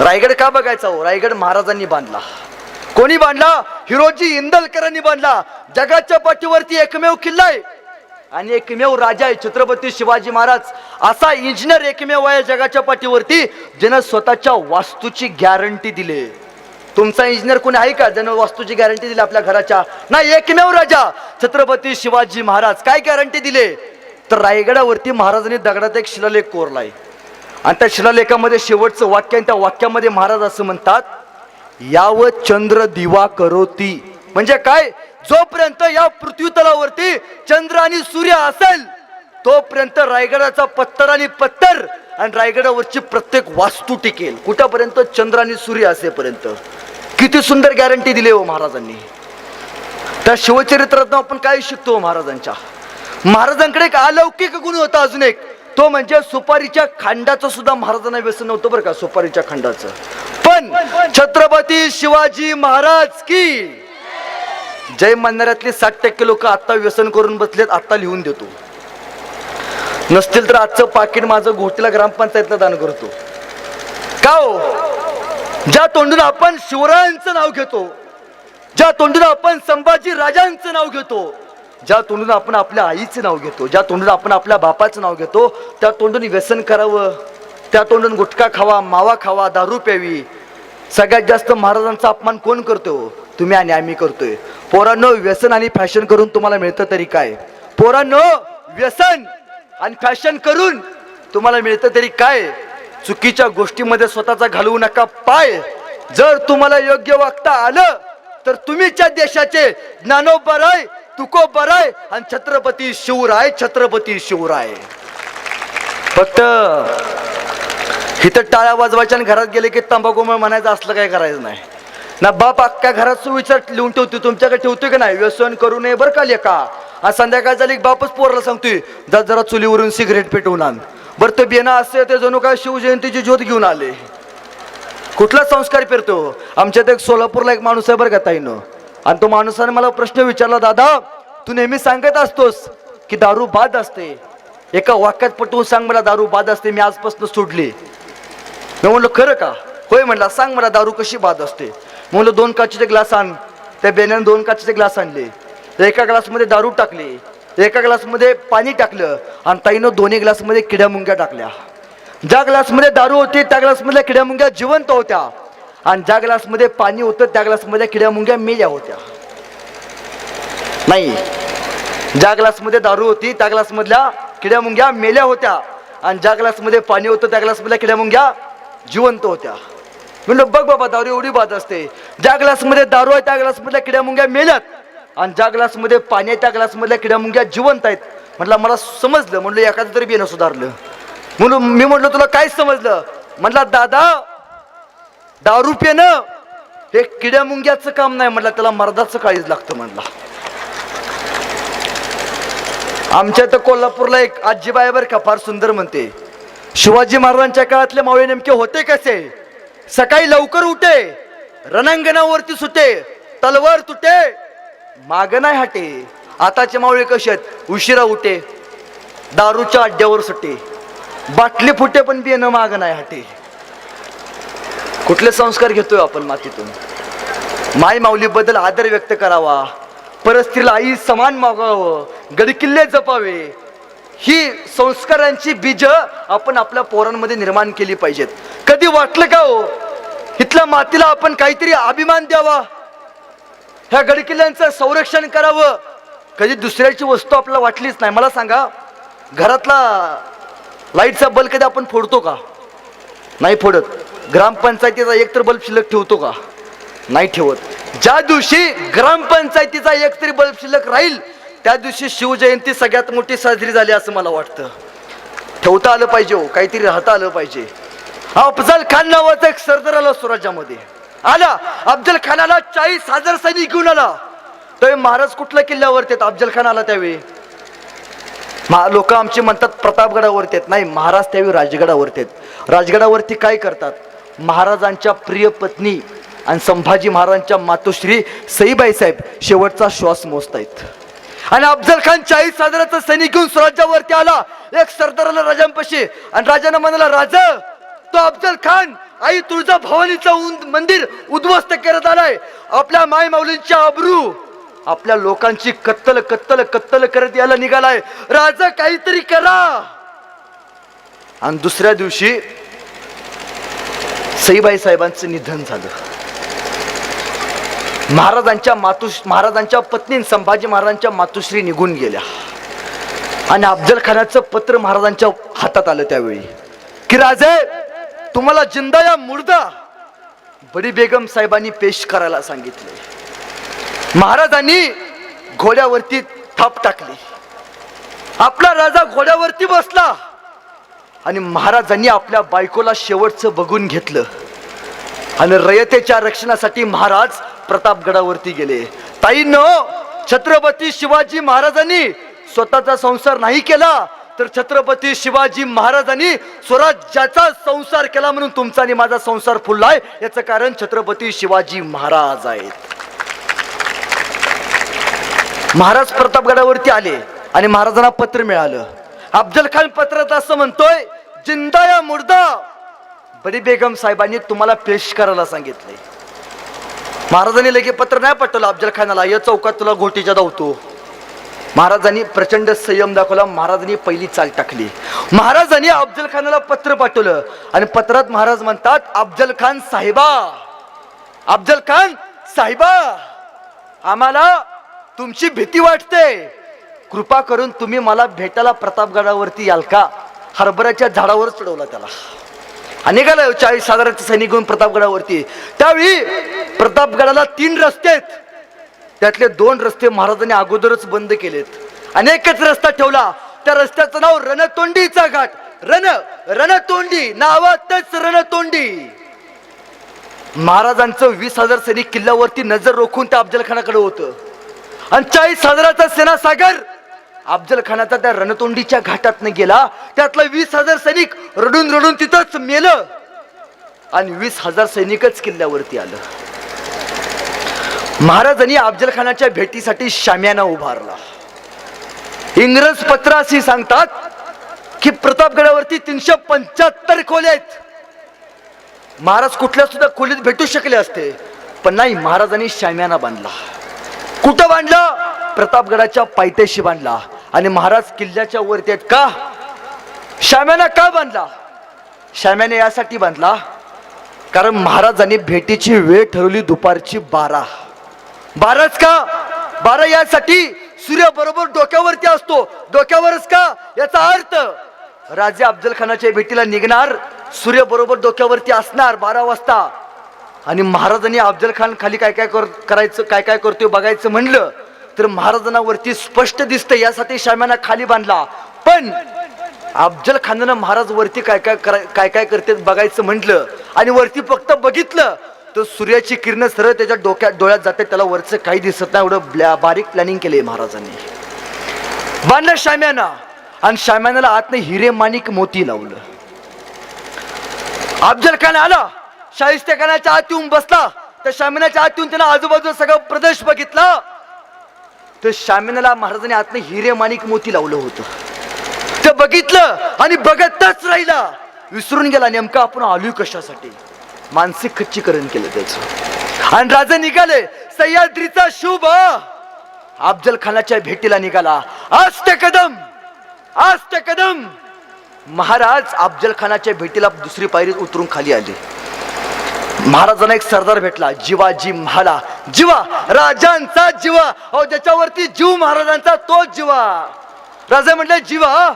रायगड का बघायचा हो? रायगड महाराजांनी बांधला. कोणी बांधला? हिरोजी इंदलकरांनी बांधला. जगाच्या पाठीवरती एकमेव किल्ला आहे आणि एकमेव राजा आहे छत्रपती शिवाजी महाराज. असा इंजिनियर एकमेव आहे जगाच्या पाठीवरती ज्यानं स्वतःच्या वास्तूची गॅरंटी दिली. तुमचा इंजिनियर कोणी आहे का ज्यानं वास्तूची गॅरंटी दिली आपल्या घराच्या? नाही एकमेव राजा छत्रपती शिवाजी महाराज. काय गॅरंटी दिले? तर रायगडावरती महाराजांनी दगडात एक शिलालेख कोरलाय. आणि त्या शिलालेखामध्ये शेवटचं वाक्य आणि त्या वाक्यामध्ये महाराज असं म्हणतात याव चंद्र दिवा करोती. म्हणजे काय? जोपर्यंत या पृथ्वी तलावरती चंद्र आणि सूर्य असेल तोपर्यंत रायगडाचा पत्तर आणि पत्तर आणि रायगडावरची प्रत्येक वास्तू टिकेल. कुठपर्यंत? चंद्र आणि सूर्य असेपर्यंत. किती सुंदर गॅरंटी दिली हो महाराजांनी. त्या शिवचरित्रातून आपण काय शिकतो हो महाराजांच्या. महाराजांकडे एक अलौकिक गुण होता अजून एक. तो म्हणजे सुपारीच्या खांडाचं सुद्धा महाराजांना व्यसन नव्हतं बरं का सुपारीच्या खांडाचं. पण छत्रपती शिवाजी महाराज की जय म्हणणाऱ्यातले साठ टक्के लोक आत्ता व्यसन करून बसलेत आत्ता लिहून देतो. नसतील तर आजचं पाकिट माझं घोटीला ग्रामपंचायतला दान करतो. का हो? ज्या तोंडून आपण शिवरायांचं नाव घेतो ज्या तोंडून आपण संभाजी राजांचं नाव घेतो ज्या तोंडून आपण आपल्या आईचं नाव घेतो ज्या तोंडून आपण आपल्या बापाचं नाव घेतो त्या तोंडून व्यसन करावं त्या तोंडून गुटखा खावा मावा खावा दारू प्यावी. सगळ्यात जास्त महाराजांचा अपमान कोण करतो? तुम्ही आणि आम्ही करतोय. पोरांनो व्यसन आणि फॅशन करून तुम्हाला मिळतं तरी काय? पोरांनो व्यसन आणि फॅशन करून तुम्हाला मिळतं तरी काय? चुकीच्या गोष्टीमध्ये स्वतःचा घालवू नका पाय. जर तुम्हाला योग्य वागता आलं तर तुम्हीच्या देशाचे ज्ञानोबराय तुकोबराय आणि छत्रपती शिवराय छत्रपती शिवराय. फक्त इथं टाळ्या वाजवायच्या आणि घरात गेले की तंबाखूमुळे म्हणायचं असलं काय करायचं नाही. ना बाप अख्ख्या घरात सुविचार लिहून ठेवतो तुमच्याकडे ठेवतोय की नाही? व्यसन करू नये बरं का लेखा आज संध्याकाळ झाली बापच पोरला सांगतोय जा जरा चुलीवरून सिगरेट पेटवून आण. बरं ते बेना असते ते जणू काय शिवजयंतीची ज्योत घेऊन आले. कुठला संस्कार पेरतो? आमच्यात एक सोलापूरला एक माणूस आहे बरं का ताईनं. आणि तो माणसाने मला प्रश्न विचारला दादा तू नेहमी सांगत असतोस की दारू बाद असते. एका वाक्यात पटवून सांग मला दारू बाद असते मी आजपासून सोडली. मी म्हणलं खरं का? होय म्हणला सांग मला दारू कशी बाद असते. म्हणलं दोन काचेचे ग्लास आण. त्या बेण्याने दोन काचेचे ग्लास आणले. एका ग्लासमध्ये दारू टाकली एका ग्लासमध्ये पाणी टाकलं आणि ताईनं दोन्ही ग्लासमध्ये किड्या मुंग्या टाकल्या. ज्या ग्लासमध्ये दारू होती त्या ग्लासमधल्या किड्या मुंग्या जिवंत होत्या. आणि ज्या ग्लासमध्ये पाणी होतं त्या ग्लासमधल्या किड्या मुंग्या मेल्या होत्या. नाही. ज्या ग्लासमध्ये दारू होती त्या ग्लासमधल्या किड्या मुंग्या मेल्या होत्या. आणि ज्या ग्लासमध्ये पाणी होतं त्या ग्लासमधल्या किड्या मुंग्या जिवंत होत्या. म्हणलं बघ बाबा दारू एवढी बाद असते. ज्या ग्लासमध्ये दारू आहे त्या ग्लासमधल्या किड्या मुंग्या मेल्यात. आणि ज्या ग्लासमध्ये पाणी आहे त्या ग्लासमधल्या किड्या मुंग्या जिवंत आहेत. म्हटलं मला समजलं. म्हणलं एखादं तरी बियाणं सुधारलं. म्हणून मी म्हटलं तुला काय समजलं? म्हटलं दादा दारू पिणं हे किड्या मुंग्याचं काम नाही म्हटलं त्याला मर्दाचं काळीच लागतं म्हटलं आमच्या इथं कोल्हापूरला एक आजीबाई बरं का फार सुंदर म्हणते. शिवाजी महाराजांच्या काळातले मावळे नेमके होते कसे? सकाळी लवकर उठे रणांगणावरती सुटे तलवार तुटे माग नाही हटे. आताचे मावळे कसे आहेत? उशिरा उठे दारूच्या अड्ड्यावर सुटे. बाटली फुटे पण बियाणं माग नाही हटे. कुठले संस्कार घेतोय आपण मातीतून? माय माऊलीबद्दल आदर व्यक्त करावा. परस्त्रीला आई समान मागावं. गडकिल्ले जपावे. ही संस्कारांची बीज आपण आपल्या पोरांमध्ये निर्माण केली पाहिजेत. कधी वाटलं का हो? इथल्या मातीला आपण काहीतरी अभिमान द्यावा. ह्या गडकिल्ल्यांचं संरक्षण करावं. कधी दुसऱ्याची वस्तू आपल्याला वाटलीच नाही. मला सांगा घरातला लाईटचा बल्ब कधी आपण फोडतो का? नाही फोडत. ग्रामपंचायतीचा एकतर बल्ब शिल्लक ठेवतो का? नाही ठेवत. ज्या दिवशी ग्रामपंचायतीचा एकतरी बल्ब शिल्लक राहील त्या दिवशी शिवजयंती सगळ्यात मोठी साजरी झाली असं मला वाटतं. ठेवता आलं पाहिजे हो काहीतरी राहता आलं पाहिजे. अफजल खान नावाचा एक सरदार आला स्वराज्यामध्ये. आला. अफजल खानाला चाळीस हजार सैनिक घेऊन आला. तर महाराज कुठल्या किल्ल्यावरती आहेत? अफजल खान आला त्यावेळी. लोक आमचे म्हणतात प्रतापगडावरती आहेत. नाही महाराज त्यावेळी राजगडावरती आहेत. राजगडावरती काय करतात? महाराजांच्या प्रिय पत्नी आणि संभाजी महाराजांच्या मातोश्री सईबाई साहेब शेवटचा श्वास मोजतायत. आणि अफजल खान चाळीस हजाराचा सैनिक घेऊन स्वराज्यावरती आला. एक सरदाराला राजांपाशी आणि राजानं म्हणाला राजा तो अफजल खान आई तुळजा भवानीचं मंदिर उद्ध्वस्त करत आलाय. आपल्या माय माऊलींच्या अब्रू आपल्या लोकांची कत्तल कत्तल कत्तल करत यायला निघालाय. राजा काहीतरी करा. आणि दुसऱ्या दिवशी सईबाई साहेबांचं निधन झालं. महाराजांच्या मातुश महाराजांच्या पत्नी संभाजी महाराजांच्या मातुश्री निघून गेल्या. आणि अफजल खानाचं पत्र महाराजांच्या हातात आलं त्यावेळी. की राजे तुम्हाला जिंदा या मुर्दा बडी बेगम साहेबांनी पेश करायला सांगितले. महाराजांनी घोड्यावरती थाप टाकली. आपला राजा घोड्यावरती बसला. आणि महाराजांनी आपल्या बायकोला शेवटचं बघून घेतलं. आणि रयतेच्या रक्षणासाठी महाराज प्रतापगडावरती गेले. ताईंनो छत्रपती शिवाजी महाराजांनी स्वतःचा संसार नाही केला तर छत्रपती शिवाजी महाराजांनी स्वराज्याचा संसार केला म्हणून तुमचा आणि माझा संसार फुललाय याचं कारण छत्रपती शिवाजी महाराज आहेत. महाराज प्रतापगडावरती आले आणि महाराजांना पत्र मिळालं. अफजल खान पत्रात असं म्हणतोय जिंदा या मुर्दा. बडी बेगम साहेबांनी तुम्हाला पेश करायला सांगितले. महाराजांनी लगे पत्र नाही पाठवलं अफजल खानाला या चौकात तुला घोटीच्या धावतो. महाराजांनी प्रचंड संयम दाखवला. महाराजांनी पहिली चाल टाकली. महाराजांनी अफजल खानाला पत्र पाठवलं. आणि पत्रात महाराज म्हणतात अफजल खान साहेबा अफजल खान साहेबा आम्हाला तुमची भीती वाटते. कृपा करून तुम्ही मला भेटायला प्रतापगडावरती याल का? हरभऱ्याच्या झाडावर चढवला त्याला. आणि निघाला चाळीस हजाराचे सैनिक घेऊन प्रतापगडावरती. त्यावेळी प्रतापगडाला तीन रस्ते आहेत. त्यातले दोन रस्ते महाराजांनी अगोदरच बंद केलेत. अनेकच रस्ता ठेवला. त्या रस्त्याचं नाव रणतोंडीचा घाट. रण रणतोंडी नावातच रणतोंडी. महाराजांचं वीस हजार सैनिक किल्ल्यावरती नजर रोखून त्या अफजलखानाकडे होतं. आणि चाळीस हजाराचा सेना सागर अफजल खानाचा त्या रणतोंडीच्या घाटातनं गेला. त्यातला वीस हजार सैनिक रडून रडून तिथंच मेलं. आणि वीस हजार सैनिकच किल्ल्यावरती आलं. महाराजांनी अफजल खानाच्या भेटीसाठी शाम्याना उभारला. इंग्रज पत्र सांगतात की प्रतापगडावरती तीनशे पंच्याहत्तर खोल्या आहेत. महाराज कुठल्या सुद्धा खोलीत भेटू शकले असते पण नाही महाराजांनी शाम्याना बांधला. कुठं बांधला? प्रतापगडाच्या पायथ्याशी बांधला. आणि महाराज किल्ल्याच्या वरती आहेत. का? शाम्याना का बांधला? श्याम्याने यासाठी बांधला कारण महाराजांनी भेटीची वेळ ठरवली दुपारची बारा. बाराच का? बारा यासाठी सूर्य बरोबर डोक्यावरती असतो. डोक्यावरच का? याचा अर्थ राजे अफजल खानाच्या भेटीला निघणार सूर्य बरोबर डोक्यावरती असणार बारा वाजता. आणि महाराजांनी अफजल खान खाली काय काय कर करायचं काय काय करतोय बघायचं म्हणलं तर महाराजांवरती स्पष्ट दिसतं यासाठी शाम्याना खाली बांधला. पण अफजल खानानं महाराज वरती काय काय काय काय करते बघायचं म्हटलं आणि वरती फक्त बघितलं तर सूर्याची किरण सरळ त्याच्या डोक्यात डोळ्यात जाते त्याला वरचं काही दिसत नाही एवढं ब्लॅ- बारीक प्लॅनिंग केले महाराजांनी. बांधलं शाम्याना आणि शाम्यानाला आतनं हिरे माणिक मोती लावलं. अफजल खान आला शाहिस्ते खानाच्या आत येऊन बसला तर शामिनाच्या आत येऊन त्यानं आजूबाजूला सगळं प्रदेश बघितला. तर शामिनाला महाराजांनी आतनं हिरे माणिक मोती लावलं होतं. ते बघितलं आणि बघतच राहिला. विसरून गेला नेमका आपण आलोय कशासाठी? मानसिक खच्चीकरण केलं त्याचं. आणि राजा निघाले सह्याद्रीचा शुभ. अफजल खानाच्या भेटीला निघाला. आज ते कदम आज ते कदम. महाराज अफजल खानाच्या भेटीला दुसरी पायरी उतरून खाली आले. महाराजांना एक सरदार भेटला. जीवाजी महाला. जीवा राजांचा जीवा. अहो ज्याच्यावरती जीव महाराजांचा तोच जीवा. राजा म्हटले जीवा?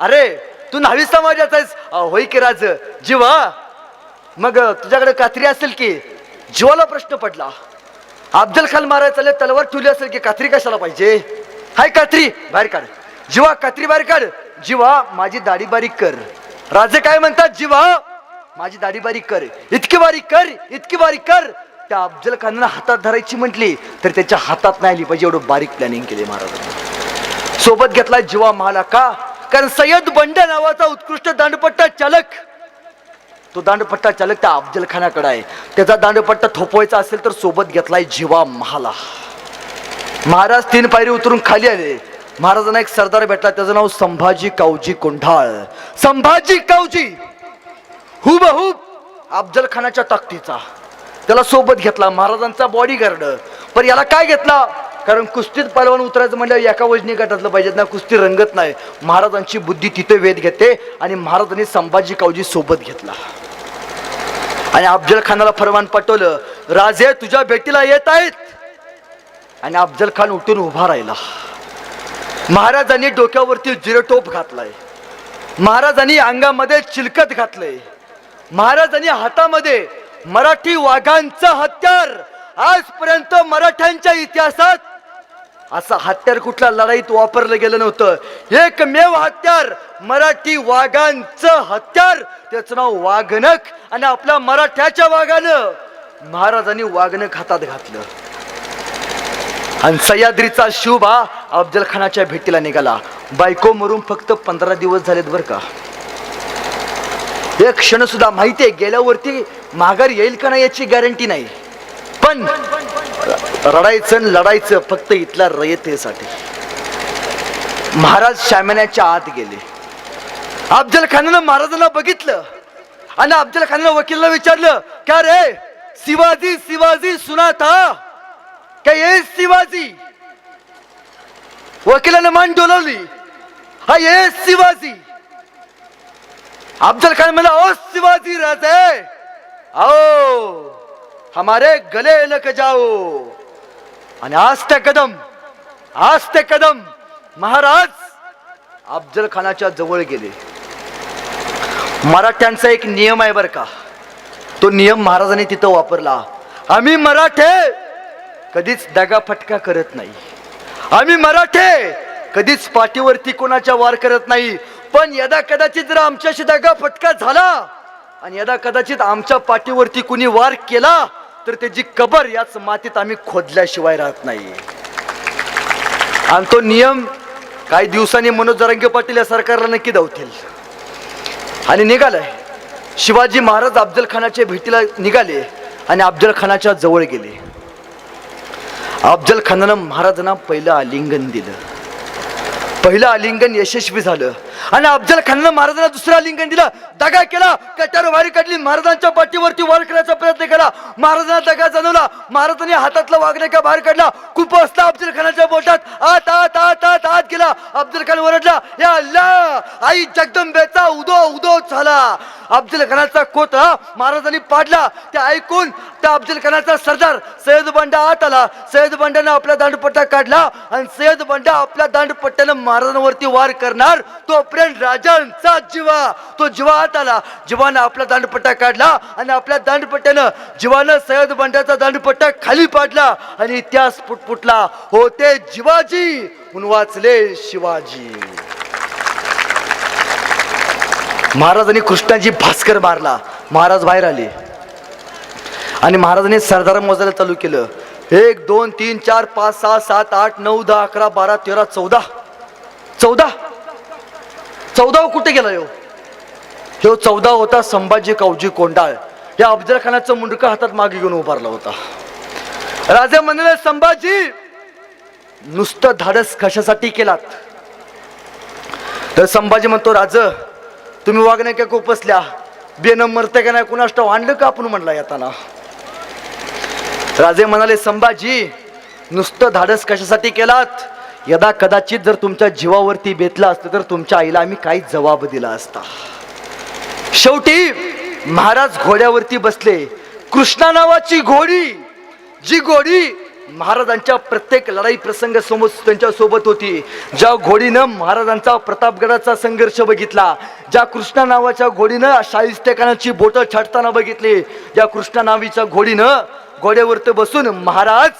अरे तू न्हावी समाजाचा आहेस. अहो, होय की राज? जीवा मग तुझ्याकडे कात्री असेल की? जीवाला प्रश्न पडला. अफजल खान मारायला चालले तलवार ठेवली असेल की कात्री कशाला पाहिजे? हाय कात्री बाहेर काढ. जीवा कात्री बाहेर काढ. जीवा माझी दाढी बारीक कर. राजे काय म्हणतात? जीवा माझी दाढी बारीक कर इतकी बारीक कर इतकी बारीक कर. त्या अफजल खानानं हातात धरायची म्हटली तर त्याच्या हातात नाही आली पाहिजे एवढं बारीक प्लॅनिंग केले महाराजांनी. सोबत घेतला जीवा महाला का कारण सय्यद बंड नावाचा उत्कृष्ट दांडपट्टा चालक तो दांडपट्टा चालक त्या अफजल खानाकडे आहे. त्याचा दांडपट्टा थोपवायचा असेल तर सोबत घेतलाय जीवा महाला. महाराज तीन पायरी उतरून खाली आले. महाराजांना एक सरदार भेटला त्याचं नाव संभाजी कावजी कोंढाळ. संभाजी कावजी! हुबहूब अफजल खानाच्या ताकदीचा. त्याला सोबत घेतला महाराजांचा बॉडीगार्ड पण याला काय घेतला? कारण कुस्तीत पलवान उतरायचं म्हणल्यावर एका वजनी गटातलं पाहिजेत ना कुस्ती रंगत नाही. महाराजांची बुद्धी तिथे वेध घेते आणि महाराजांनी संभाजी कावजी सोबत घेतला. आणि अफजल खानाला फरमान पाठवलं राजे तुझ्या भेटीला येत आहेत. आणि अफजल खान उठून उभा राहिला. महाराजांनी डोक्यावरती जिरटोप घातलाय. महाराजांनी अंगामध्ये चिलकत घातलंय. महाराजांनी हातामध्ये मराठी वाघांचं हत्यार. आजपर्यंत मराठ्यांच्या इतिहासात असं हत्यार कुठल्या लढाईत वापरलं गेलं नव्हतं. एकमेव हत्यार मराठी वाघांचं हत्यार. त्याचं नाव वाघनक आणि आपल्या मराठ्याच्या वाघानं महाराजांनी वाघनक हातात घातलं. आणि सह्याद्रीचा शिवबा अफजल खानाच्या भेटीला निघाला. बायको मरून फक्त पंधरा दिवस झालेत बर का. एक क्षण सुद्धा माहिती आहे गेल्यावरती माघार येईल का नाही याची गॅरंटी नाही. पण रडायचं आणि लढायचं फक्त इथल्या रयतेसाठी. महाराज शामण्याच्या आत गेले. अफजल खानानं महाराजांना बघितलं. आणि अफजल खानानं वकीलला विचारलं का रे शिवाजी शिवाजी सुना था? का ये शिवाजी? वकिलानं मान डोलावली हा ये शिवाजी. अफजल खान म्हणला ओ शिवाजी राजे आओ हमारे गले लग जाओ। आणि आज ते कदम आज ते कदम महाराज अफजल खानाच्या जवळ गेले. मराठ्यांचा एक नियम आहे बर का. तो नियम महाराजांनी तिथं वापरला. आम्ही मराठे कधीच दगा फटका करत नाही. आम्ही मराठे कधीच पाठीवरती कोणाच्या वार करत नाही. पण यदा कदाचित जर आमच्याशी दगा फटका झाला आणि यदा कदाचित आमच्या पाठीवरती कुणी वार केला तर त्याची कबर याच मातीत आम्ही खोदल्याशिवाय राहत नाही. आणि तो नियम काही दिवसांनी मनोज जरांगे पाटील या सरकारला नक्की धावतील. आणि निघालाय. शिवाजी महाराज अफजल खानाच्या भेटीला निघाले आणि अफजल खानाच्या जवळ गेले. अफजल खानानं महाराजांना पहिलं आलिंगन दिलं. पहिलं आलिंगन यशस्वी झालं. आणि अफजल खाननं महाराजांना दुसरा आलिंगन दिलं. दगा केला कट्यावर वारी काढली महाराजांच्या पाठीवरती वार करण्याचा प्रयत्न केला. महाराजांना दगा जाणवला. महाराजांनी हातातला वागणे का बाहेर काढला. खूप असला अफजल खानाच्या बोटात आत आत आत आत आत गेला. अफजल खान ओरडला या अल्ला आई जगदंबेचा उदो उदो झाला. अफजल खानाचा कोत महाराजांनी पाडला. ते ऐकून त्या अफजल खानाचा सरदार सय्यद बंडा आत आला. सय्यद बंडानं आपला दांडपट्टा काढला आणि सय्यद बंडा आपल्या दांडपट्ट्यानं महाराजांवरती वार करणार. तोपर्यंत राजांचा जीवा तो जीवा आत आला. जीवानं आपला दांडपट्टा काढला आणि आपल्या दांडपट्ट्यानं जीवानं सय्यद बंड्याचा दांडपट्टा खाली पाडला आणि इतिहास फुटफुटला होते जिवाजी म्हणून वाचले शिवाजी. महाराजांनी कृष्णाजी भास्कर मारला. महाराज बाहेर आले. आणि महाराजांनी सरदार मोजायला चालू केलं. एक दोन तीन चार पाच सहा सात आठ नऊ दहा अकरा बारा तेरा चौदा. चौदा. चौदा कुठे गेला यो ह्यो चौदा होता संभाजी कावजी कोंडाळ. या अफजल खानाचं मुंडका हातात मागे घेऊन उभारला होता. राजा म्हणाले संभाजी नुसतं धाडस कशासाठी केलात? तर संभाजी म्हणतो राज तुम्ही वागण्या का कोपसल्या बेन मरते का नाही? कुणाष्ट आणलं का आपण म्हणला येताना? राजे म्हणाले संभाजी नुसतं धाडस कशासाठी केलात? यदा कदाचित जर तुमच्या जीवावरती बेतला असतं तर तुमच्या आईला आम्ही काही जबाब दिला असता. शेवटी महाराज घोड्यावरती बसले. कृष्णा नावाची घोडी जी घोडी महाराजांच्या प्रत्येक लढाई प्रसंग समोर त्यांच्यासोबत होती. ज्या घोडीनं महाराजांचा प्रतापगडाचा संघर्ष बघितला ज्या कृष्णा नावाच्या घोडीनं शाहिस्तेखानाची बोटं छाटताना बघितली ज्या कृष्णा नावीच्या घोडीनं घोड्यावरती बसून महाराज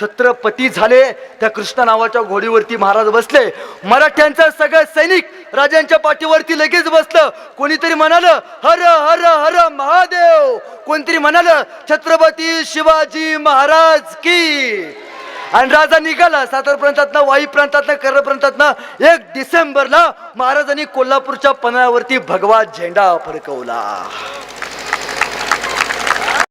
छत्रपती झाले त्या कृष्ण नावाच्या घोडीवरती महाराज बसले. मराठ्यांचा सगळं सैनिक राजांच्या पाठीवरती लगेच बसलं. कोणीतरी म्हणालं हर हर हर महादेव. कोणतरी म्हणालं छत्रपती शिवाजी महाराज की. आणि राजा निघाला. सातारा प्रांतातनं वाई प्रांतातनं कर्र प्रांतातनं एक डिसेंबरला महाराजांनी कोल्हापूरच्या पन्हाळ्यावरती भगवा झेंडा फडकवला.